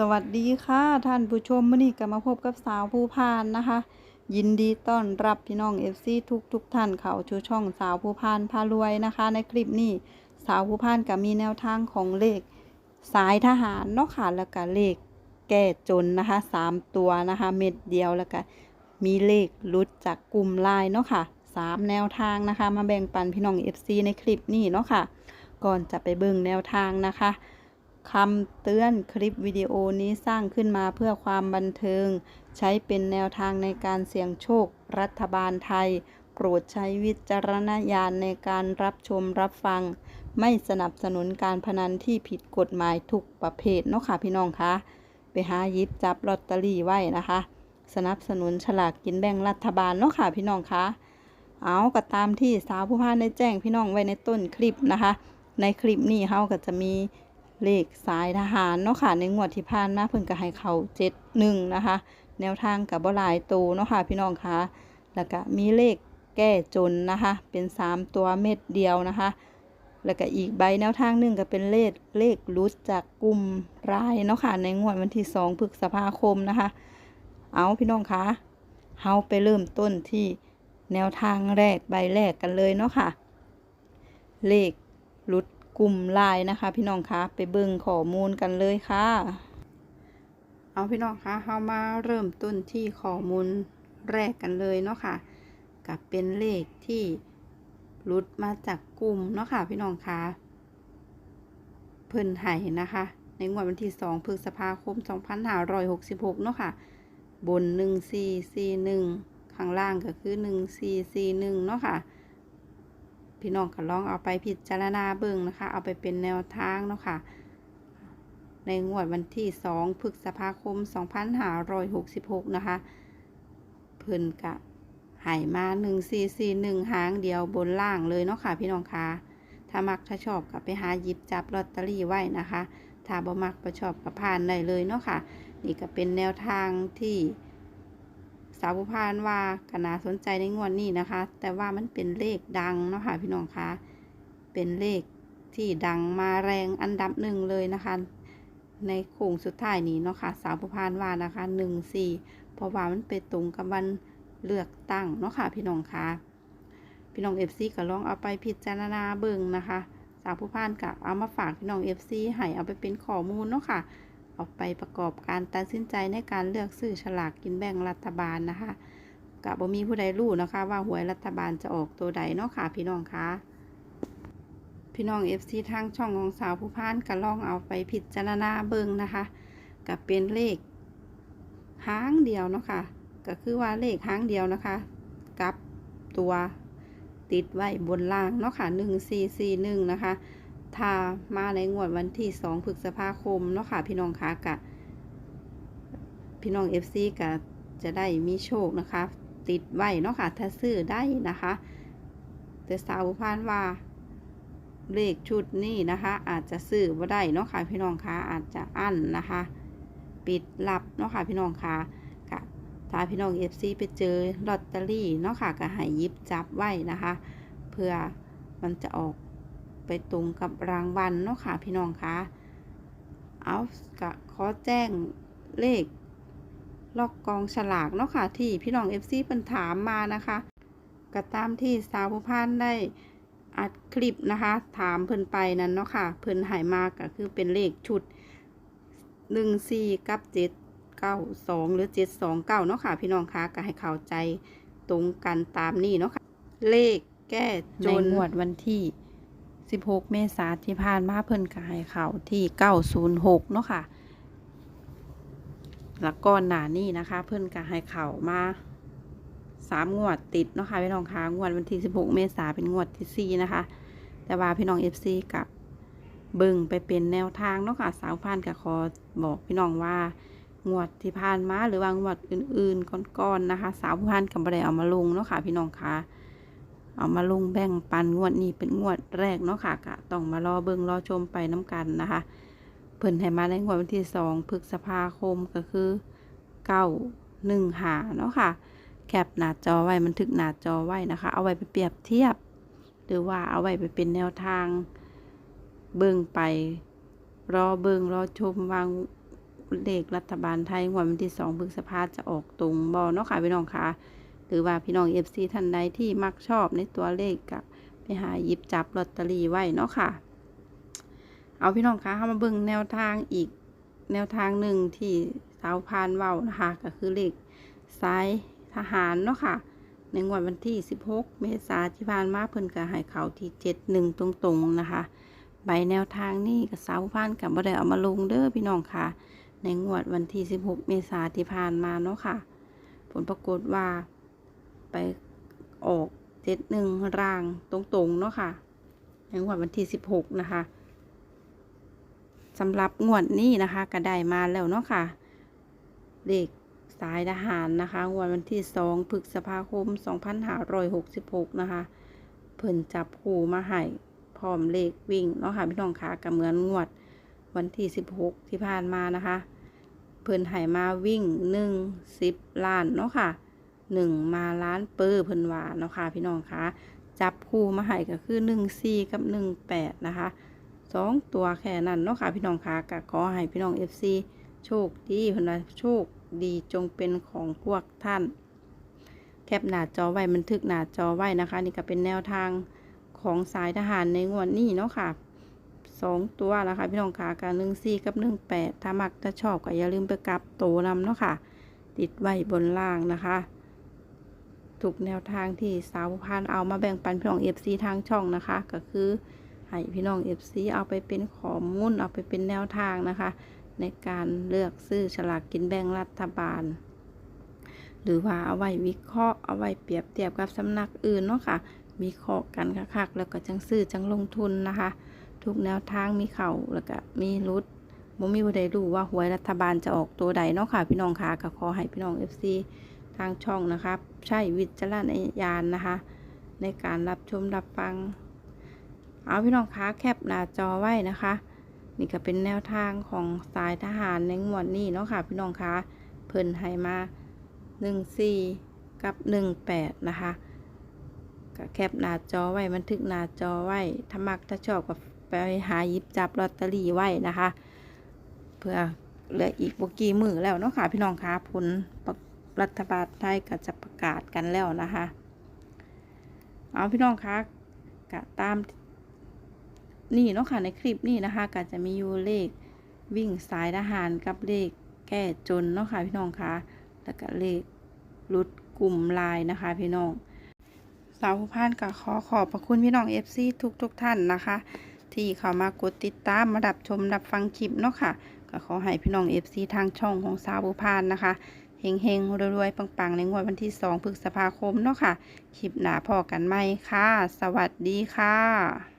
สวัสดีค่ะท่านผู้ชมมื่อนี้ก็มาพบกับสาวผู้พานนะคะ ยินดีต้อนรับพี่น้องเอฟซีทุกทุกท่านเข้าชูช่องสาวผู้พานพารวยนะคะ ในคลิปนี้สาวผู้พานก็มีแนวทางของเลข สายทหารเนาะค่ะแล้วก็เลขแก้จนนะคะสามตัวนะคะ เม็ดเดียวแล้วก็มีเลขรุดจากกลุ่มลน์เนาะค่ะสามแนวทางนะคะ มาแบ่งปันพี่น้อง FC ในคลิปนี้เนาะค่ะ ก่อนจะไปเบิ่งแนวทางนะคะ คำเตือนคลิปวิดีโอนี้สร้างขึ้นมาเพื่อความบันเทิง ใช้เป็นแนวทางในการเสี่ยงโชค รัฐบาลไทย โปรดใช้วิจารณญาณในการรับชมรับฟัง ไม่สนับสนุนการพนันที่ผิดกฎหมายทุกประเภทเนาะค่ะพี่น้องคะไปหายิบจับลอตเตอรี่ไว้นะคะ สนับสนุนฉลากกินแบ่งรัฐบาลเนาะค่ะพี่น้องคะเอาก็ตามที่สาวผู้พานได้แจ้งพี่น้องไว้ในต้นคลิปนะคะ ในคลิปนี้เฮาก็จะมี เลขสายทหารเนาะค่ะในงวดที่ผ่านมาเพิ่นก็ให้เขาเจ็ดหนึ่งนะคะ แนวทางกับบลายตัวเนาะค่ะพี่น้องคะแล้วก็มีเลขแก้จนนะคะ เป็นสามตัวเม็ดเดียวนะคะ แล้วก็อีกใบแนวทางหนึ่งก็เป็นเลขเลขรุดจากกลุ่มรายเนาะค่ะในงวดวันที่สองพฤษภาคมนะคะ เอาพี่น้องคะเฮาไปเริ่มต้นที่แนวทางแรกใบแรกกันเลยเนาะค่ะ เลขรุด กลุ่มไลน์นะคะ พี่น้องคะไปเบิ่งข้อมูลกันเลยค่ะ เอาพี่น้องคะเฮามาเริ่มต้นที่ข้อมูลแรกกันเลยเนาะค่ะกับเป็นเลขที่รุดมาจากกลุ่มเนาะค่ะพี่น้องคะเพิ่นไห้นะคะ ในงวดวันที่ 2 พฤษภาคม 2566 เนาะค่ะ บน 1441 ข้างล่างก็คือ 1441 เนาะค่ะ พี่น้องก็ลองเอาไปพิจารณาเบิ่งนะคะ เอาไปเป็นแนวทางเนาะค่ะ ในงวดวันที่ 2 พฤษภาคม 2566 นะคะ เพิ่นกะหายมา 1441 หางเดียวบนล่างเลยเนาะค่ะ พี่น้องคะถ้ามักถ้าชอบก็ไปหาหยิบจับลอตเตอรี่ไว้นะคะ ถ้าบ่มักบ่ชอบก็ผ่านได้เลยเนาะค่ะ นี่ก็เป็นแนวทางที่าวผู้พานว่าก็น่าสนใจในงวดนี้นะคะ แต่ว่ามันเป็นเลขดังเนาะค่ะพี่น้องคะเป็นเลขที่ดังมาแรงอันดับหนึ่งเลยนะคะ ในโค้งสุดท้ายนี้เนาะค่ะสาวผู้พานว่านะคะหนึ่งสี่เพราะว่ามันไปตรงกับวันเลือกตั้งเนาะค่ะพี่น้องคะพี่น้องเอฟซีก็ลองเอาไปพิจารณาเบิ่งนะคะ สาวผู้พานก็เอามาฝากพี่น้องเอฟซีให้เอาไปเป็นข้อมูลเนาะค่ะ เอาไปประกอบการตัดสินใจในการเลือกซื้อฉลากกินแบ่งรัฐบาลนะคะกะบ่มีผู้ใดรู้นะคะ ว่าหวยรัฐบาลจะออกตัวใดเนาะค่ะ พี่น้องคะพี่น้องเอฟซีทางช่องของสาวผู้พานก็ลองเอาไปพิจารณาเบิ่งนะคะกับเป็นเลขหางเดียวเนาะค่ะก็คือว่าเลขหางเดียวนะคะกับตัวติดไว้บนล่างเนาะค่ะหนึ่งสี่สี่หนึ่งนะคะ ถ้ามาในงวดวันที่สองพฤษภาคมเนาะค่ะ พี่น้องคะกะ พี่น้อง FC กะจะได้มีโชคนะคะ ติดไว้เนาะค่ะถ้าซื้อได้นะคะ แต่สาวพานว่าเลขชุดนี้นะคะ อาจจะซื้อบ่ได้เนาะค่ะ พี่น้องคะอาจจะอั้นนะคะ ปิดลับเนาะค่ะ พี่น้องคะกะถ้าพี่น้อง FC ไปเจอลอตเตอรี่เนาะค่ะก็ให้ยิบจับไว้นะคะ เพื่อมันจะออก ไปตรงกับรางวัลเนาะค่ะพี่น้องคะเอากะขอแจ้งเลขลอกกองฉลากเนาะค่ะที่พี่น้อง FC เพิ่นถามมานะคะก็ตามที่สาวผู้พานได้อัดคลิปนะคะ ถามเพิ่นไปนั้นเนาะค่ะ เพิ่นหายมาก็คือเป็นเลขชุด14กับ792หรือ729เนาะค่ะ พี่น้องคะก็ให้เข้าใจตรงกันตามนี้เนาะค่ะ เลขแก้จนในงวดวันที่ 16 เมษายนที่ผ่านมาเพิ่นก็ให้เขาที่ 906 เนาะค่ะ แล้วก่อนหน้านี้นะคะ เพิ่นก็ให้เขามาสามงวดติดเนาะค่ะพี่น้องคะงวดวันที่ 16 เมษายนเป็นงวดที่สี่นะคะ แต่ว่าพี่น้อง FC กับเบิ่งไปเป็นแนวทางเนาะค่ะสาวพานก็ขอบอกพี่น้องว่างวดที่ผ่านมาหรือว่างวดอื่นๆก่อนๆนะคะ สาวผู้พันก็บ่ได้เอามาลงเนาะค่ะพี่น้องคะ เอามาลงแบ่งปันงวดนี้เป็นงวดแรกเนาะค่ะก็ต้องมารอเบิงรอชมไปน้ำกันนะคะ เพิ่นให้มาในงวดวันที่สองพฤษภาคมก็คือเก้าหนึ่งหาเนาะค่ะ แคปหน้าจอไว้มันทึกหน้าจอไว้นะคะ เอาไว้ไปเปรียบเทียบ หรือว่าเอาไว้ไปเป็นแนวทาง เบิ่งไป รอเบิ่งรอชมวางเลขรัฐบาลไทยงวดวันที่สองพฤษภาจะออกตรงบอเนาะค่ะพี่น้องค่ะ หรือว่าพี่น้องเอฟซีท่านใดที่มักชอบในตัวเลขกับไปหาหยิบจับลอตเตอรี่ไว้เนาะค่ะ เอาพี่น้องคะเข้ามาเบิ่งแนวทางอีกแนวทางหนึ่งที่สาวพานเว้านะคะก็คือเลขสายทหารเนาะค่ะในงวดวันที่ 16 เมษายนที่ผ่านมาเพิ่นก็ให้เขาที่ 71 ตรงๆนะคะ ใบแนวทางนี่กับสาวพานกับบ่ได้เอามาลงเด้อพี่น้องค่ะ ในงวดวันที่ 16 เมษายนที่ผ่านมาเนาะค่ะ ผลปรากฏว่า ไปออก71ร่งรางตรงๆ เนาะค่ะในงวดวันที่16นะคะสำหรับงวดนี้นะคะก็ได้มาแล้วเนาะค่ะเลขสายทหารนะคะงวดวันที่2พฤษภาคม2566นห้าร้อยหกสิบหกนะคะเพิ่นจับคู่มาให้พร้อมเลขวิ่งเนาะค่ะพี่น้องคะก็เหมือนงวดวันที่16ที่ผ่านมานะคะ เพิ่นให้มาวิ่ง1 10ล้านเนาะค่ะ 1มาล้านเปอร์เพิ่นว่าเนาะค่ะพี่น้องคะจับคู่มาให้ก็คือ1 4กับ1 8นะคะสองตัวแค่นั้นเนาะค่ะพี่น้องคะก็ขอให้พี่น้อง FC โชคดีเพิ่นว่าโชคดีจงเป็นของพวกท่าน แคปหน้าจอไว้บันทึกหน้าจอไว้นะคะ นี่ก็เป็นแนวทางของสายทหารในงวดนี้เนาะค่ะสองตัวนะคะพี่น้องค่ะกับหนึ่งสี่กับหนึ่งแปดถ้ามักถ้าชอบก็อย่าลืมไปกลับโตนำเนาะค่ะ ติดไว้บนล่างนะคะ ถูกแนวทางที่สาวพานเอามาแบ่งปันพี่น้องเอฟซีทางช่องนะคะ ก็คือให้พี่น้องเอฟซีเอาไปเป็นข้อมูลเอาไปเป็นแนวทางนะคะ ในการเลือกซื้อฉลากกินแบ่งรัฐบาล หรือว่าเอาไว้วิเคราะห์เอาไว้เปรียบเทียบกับสำนักอื่นเนาะค่ะวิเคราะห์กันคักๆแล้วก็จังซื้อจังลงทุนนะคะ ทุกแนวทางมีเข่าแล้วก็มีรุดบ่มีผู้ใดรู้ว่าหวยรัฐบาลจะออกตัวใดเนาะค่ะพี่น้องค่ะก็ขอให้พี่น้อง FC ทางช่องนะคะ ใช้วิจารณญาณนะคะ ในการรับชมรับฟัง เอาพี่น้องคะแคปหน้าจอไว้นะคะ นี่ก็เป็นแนวทางของสายทหารในงวดนี้เนาะค่ะพี่น้องคะเพิ่นให้มา14กับ18นะคะก็แคปหน้าจอไว้บันทึกหน้าจอไว้ถ้ามักถ้าชอบก็ไปหาหยิบจับลอตเตอรี่ไว้นะคะ เพื่อเหลืออีกบกี่มือแล้วเนาะค่ะพี่น้องคะผลรั รัฐบาลไทยก็จะประกาศกันแล้วนะคะ เอาพี่น้องคะกะตามนี่เนาะค่ะในคลิปนี้นะคะก็จะมีอยู่เลขวิ่งสายทหารกับเลขแก้จนเนาะค่ะพี่น้องคะแล้วก็เลขรุดกลุ่มลายนะคะพี่น้องสาวผู้พานก็ขอขอบพระคุณพี่น้องเอฟซีทุกทุกๆท่านนะคะ ที่เข้ามากดติดตามมาดับชมดับฟังคลิปเนาะค่ะก็ขอให้พี่น้องเอฟซีทางช่องของสาวผู้พานนะคะ เฮงๆรวยๆปังๆ ในงวดวันที่ 2 พฤษภาคมเนาะค่ะ คลิปหนาพอกันไหมค่ะ สวัสดีค่ะ